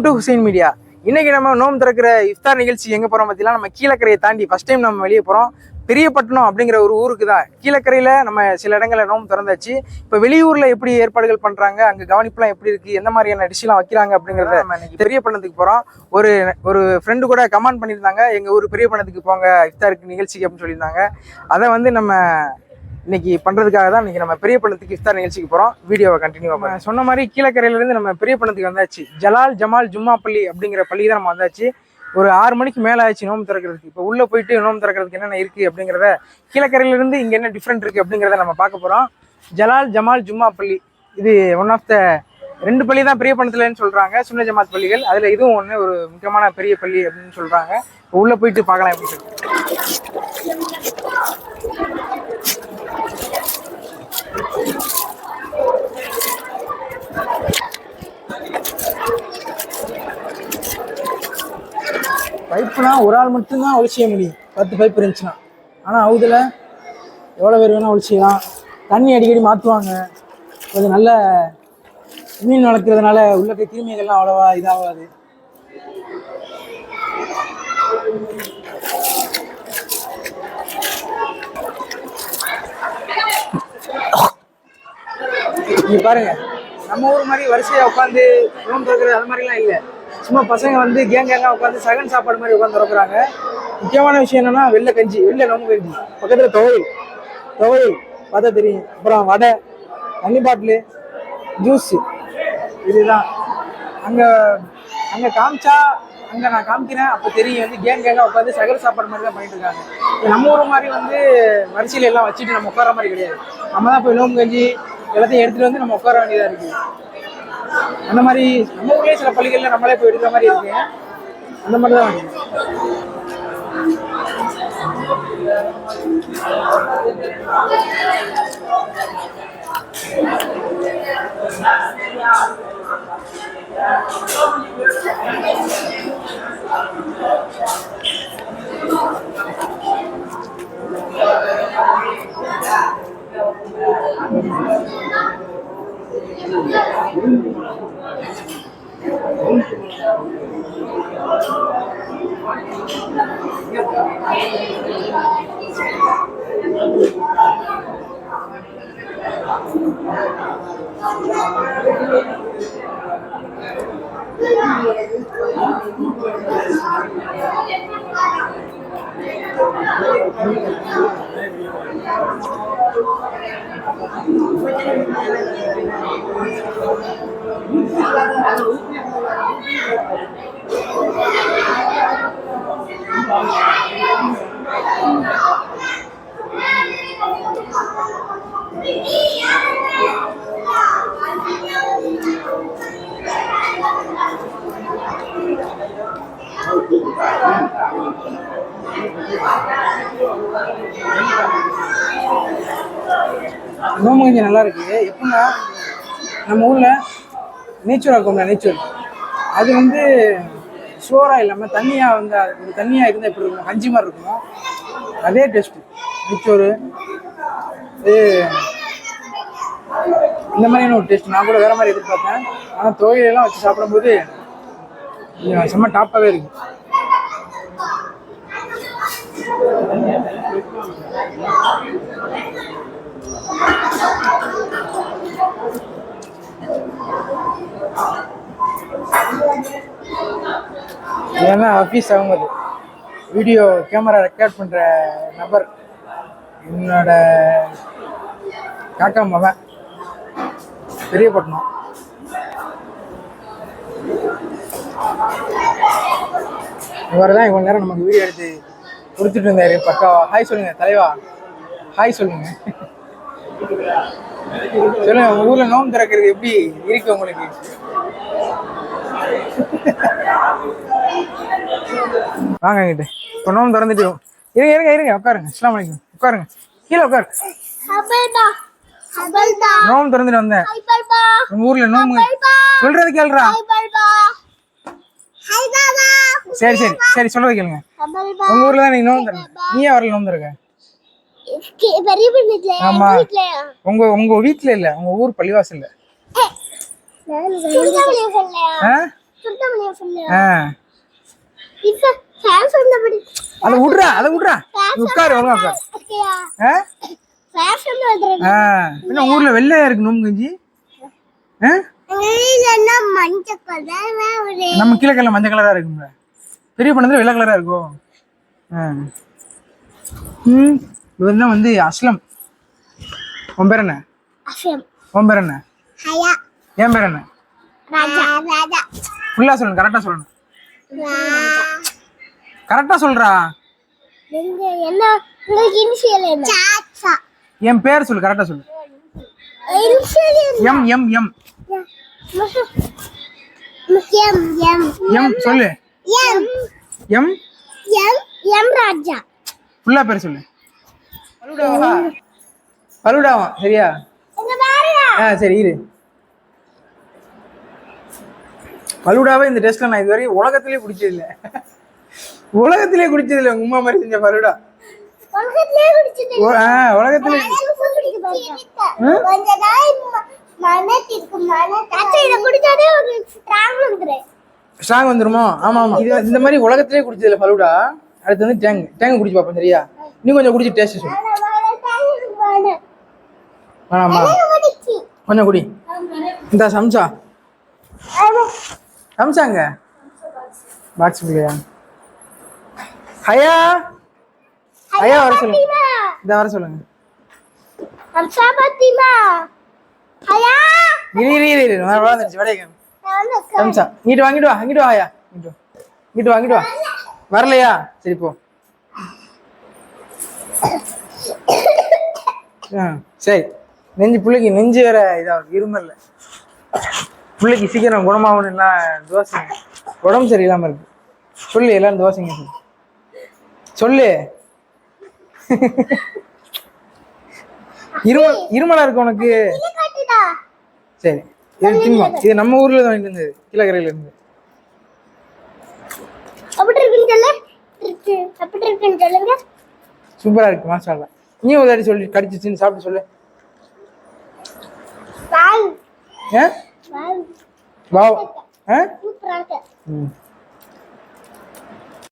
Welcome to Hussain media இன்னைக்கு நம்ம நோம் திறக்கிற இஃப்தார் நிகழ்ச்சி எங்க போறோம் பார்த்தீங்கன்னா நம்ம கீழக்கரையை தாண்டி ஃபர்ஸ்ட் டைம் நம்ம வெளியே போறோம். பெரியப்பட்டினம் அப்படிங்கிற ஒரு ஊருக்கு தான் கீழக்கரையில நம்ம சில இடங்கள்ல நோம் திறந்தாச்சு. இப்போ வெளியூர்ல எப்படி ஏற்பாடுகள் பண்றாங்க? அங்க கவனிப்புலாம் எப்படி இருக்கு? எந்த மாதிரியான டிஷ்லாம் வைக்கிறாங்க அப்படிங்கறத நம்ம இன்னைக்கு பெரியப்பட்டினத்துக்கு போறோம் ஒரு ஒரு ஃப்ரெண்டு கூட கமெண்ட் பண்ணியிருந்தாங்க. எங்க ஊர் பெரியப்பட்டினத்துக்கு போங்க இஃப்தாருக்கு நிகழ்ச்சிக்கு அப்படின்னு சொல்லியிருந்தாங்க. அதை வந்து நம்ம இன்னைக்கு பண்றதுக்காக தான் இன்னைக்கு நம்ம பெரிய பள்ளத்துக்கு இஃப்தார் நிகழ்ச்சிக்கு போறோம். வீடியோவை கண்டினியூ பண்ண சொன்ன மாதிரி கீழக்கரையில இருந்து நம்ம பெரிய பள்ளத்துக்கு வந்தாச்சு. ஜலால் ஜமால் ஜும்மா பள்ளி அப்படிங்கிற பள்ளி தான் நம்ம வந்தாச்சு. ஒரு ஆறு மணிக்கு மேல ஆயிடுச்சு நோம்பு திறக்கிறதுக்கு. இப்போ உள்ள போயிட்டு நோம்பு திறக்கிறதுக்கு என்னென்ன இருக்கு அப்படிங்கிறத கீழக்கரையில இங்கே என்ன டிஃப்ரெண்ட் இருக்கு அப்படிங்கிறத நம்ம பார்க்க போறோம். ஜலால் ஜமால் ஜும்மா பள்ளி. இது ஒன் ஆஃப் த ரெண்டு பள்ளி தான் பெரிய பணத்துலன்னு சொல்றாங்க. சுன்ன ஜமாத் பள்ளிகள். அதுல இதுவும் ஒன்று ஒரு முக்கியமான பெரிய பள்ளி அப்படின்னு சொல்றாங்க. இப்போ உள்ள போயிட்டு பார்க்கலாம் எப்படி பைப்புனா ஒரு ஆள் மட்டும்தான் ஒழிச்சிய முடியும். பத்து பைப் இருந்துச்சுன்னா. ஆனால் அவுதில் எவ்வளோ பேர் வேணால் ஒழிச்சிக்கலாம் தண்ணி அடிக்கடி மாற்றுவாங்க கொஞ்சம் நல்ல மீன் வளர்க்குறதுனால உள்ள இருக்க கிருமிகள்லாம் அவ்வளோவா இதாகாது. நீங்கள் பாருங்கள் நம்ம ஊர் மாதிரி வரிசையாக உட்காந்து ரூம் திறக்கிறது அது மாதிரிலாம் இல்லை. சும்மா பசங்க வந்து கேங் கேங்காக உட்காந்து சகன் சாப்பாடு மாதிரி உட்காந்து திறக்கிறாங்க. முக்கியமான விஷயம் என்னென்னா வெள்ளை கஞ்சி வெள்ளை நோம்பு கஞ்சி. பக்கத்தில் துவையல் துவையல் பார்த்தா தெரியும். அப்புறம் வடை தண்ணி பாட்டிலு ஜூஸு இதுதான். அங்கே அங்கே காமிச்சா அங்கே நான் காமிக்கிறேன். அப்போ தெரியும் வந்து கேங் கேங்காக உட்காந்து சகல் சாப்பாடு மாதிரி தான் பண்ணிட்டு இருக்காங்க. நம்ம ஊர் மாதிரி வந்து வரிசையில எல்லாம் வச்சுட்டு நம்ம உட்கார மாதிரி கிடையாது. நம்ம தான் போய் நோம்பு கஞ்சி எல்லாத்தையும் எடுத்துட்டு வந்து நம்ம உட்கார வேண்டியதா இருக்கு. அந்த மாதிரி நம்ம ஊர்லேயே சில பள்ளிகள்ல நம்மளே போய் எடுக்கிற மாதிரி இருக்கு. அந்த மாதிரி தான் Thank you. வேணும். நோம்பு கஞ்சி நல்லா இருக்கு எப்படின்னா நம்ம ஊரில் நேச்சர் இருக்கும்ல நேச்சர் அது வந்து சோறாக இல்லாமல் தண்ணியாக வந்து அது தண்ணியாக இருந்தால் எப்படி இருக்கும்? கஞ்சி மாதிரி இருக்கும். அதே டேஸ்ட்டு நீச்சோறு இது இந்த மாதிரியான ஒரு டேஸ்ட் நான் கூட வேறு மாதிரி எதிர்பார்த்தேன். ஆனால் துவையெல்லாம் வச்சு சாப்பிடும்போது செம்ம டாப்பாகவே இருக்கு. ஏன்னா office Ahamed video camera record பண்ணுற நபர். என்னோட காக்கா மகன். பெரியப்பட்டினம் இவர் தான் இவ்வளோ நேரம் நமக்கு வீடியோ எடுத்து கொடுத்துட்டு இருந்தாரு. பக்காவா ஹாய் சொல்லுங்க தலைவா. ஹாய் சொல்லுங்க. சொல்லுங்க உங்க ஊர்ல நோம்பு திறக்கிறது எப்படி இருக்கு உங்களுக்கு? வாங்க கிட்ட இப்போ நோம்பு திறந்துட்டு இருங்க இருங்க இருங்க உட்காருங்க. அஸ்லாம் வலைக்கும் உட்காருங்க. கீழே உட்காரு. நோம்பு திறந்துட்டு வந்தேன். உங்க ஊர்ல நோம்பு சொல்றது ஹைபாபா சரி சரி சரி சொல்றது கேளுங்க. உங்க ஊர்ல தான் நீ நோம்பு திறக்க நீயே வரல நோம்பு வீட்ல ஆமா. உங்க உங்க வீட்ல இல்ல. உங்க ஊர் பள்ளிவாசல்ல. அதை விட்றா அதை விட்றா. உட்காரு ஒழுங்கா உட்காரு. ஊர்ல வெள்ளையா இருக்கு நோம்பு கஞ்சி? நம்ம கீழக்கல்ல மஞ்சள் கலரா இருக்கும்ல. பெரிய பண்ணதுல வெள்ளை கலரா இருக்கும். ம். இவன் தான் வந்து அஸ்லம். உன் பேர் என்ன? உன் பேர் என்ன? என் பேர் என்ன? ஃபுல்லா சொல்லணும் கரெக்டா சொல்லணும். கரெக்டா சொல்றா. என் பேர் சொல்லு கரெக்டா சொல்லு. M M M M M M சொல்லு. M M M Raja. ஃபுல்லா பேர் சொல்லு. பலுடாவா பலுடாவா சரியா? ஆ சரி இரு. பலுடாவே இந்த டெஸ்ட்ல நான் இதுவரை உலகத்திலே குடிச்சது இல்ல உலகத்திலே குடிச்சது இல்ல உங்க உமா மாதிரி செஞ்ச பலுடா. உலகத்திலே ஸ்ட்ராங் வந்துருமோ? ஆமா ஆமா. இது இந்த மாதிரி உலகத்திலே குடிச்சது இல்ல பலுடா. அடுத்து வந்து டேங் டேங் குடிச்சு பார்ப்போம் சரியா? நீ கொஞ்சம் குடிச்சு டேஸ்ட் சொல்லு. வேணாமா? கொஞ்சம் குடி. இந்த சம்சா. சம்சாங்க பாக்ஸ் இல்லையா? ஹயா ஹயா வர சொல்லுங்க இந்த வர சொல்லுங்க. இரு இரு இரு இரு. வர வந்துருச்சு. வடைய சம்சா இங்கிட்டு வாங்கிட்டு வா இங்கிட்டு வா ஹயா இங்கிட்டு வா இங்கிட்டு வா இங்கிட்டு வா. வரலையா? சரி போ. சரி நெஞ்சு பிள்ளைக்கு நெஞ்சு வேற இதாகுது இருமல்ல. பிள்ளைக்கு சீக்கிரம் குணமாகணும்னா தோசைங்க உடம்பு சரியில்லாம இருக்கு. சொல்லு எல்லாரும் தோசைங்க சொல்லு. இருமல் இருமலா இருக்கு உனக்கு? காட்டுடா சரி இது தின்பம் இது நம்ம ஊர்ல தான் வாங்கிட்டு வந்தது கீழக்கரையில இருந்து. அப்படி இருக்குன்னு சொல்லு. இருக்கு அப்படி இருக்குன்னு சொல்லுங்க. சூப்பரா இருக்கு மாசாலா நீ தாடி சொல்லி கடிச்சிச்சுன்னு சாப்பிட்டு சொல்லு. வாவ் ஆ? சூப்பரா இருக்கு. ம்.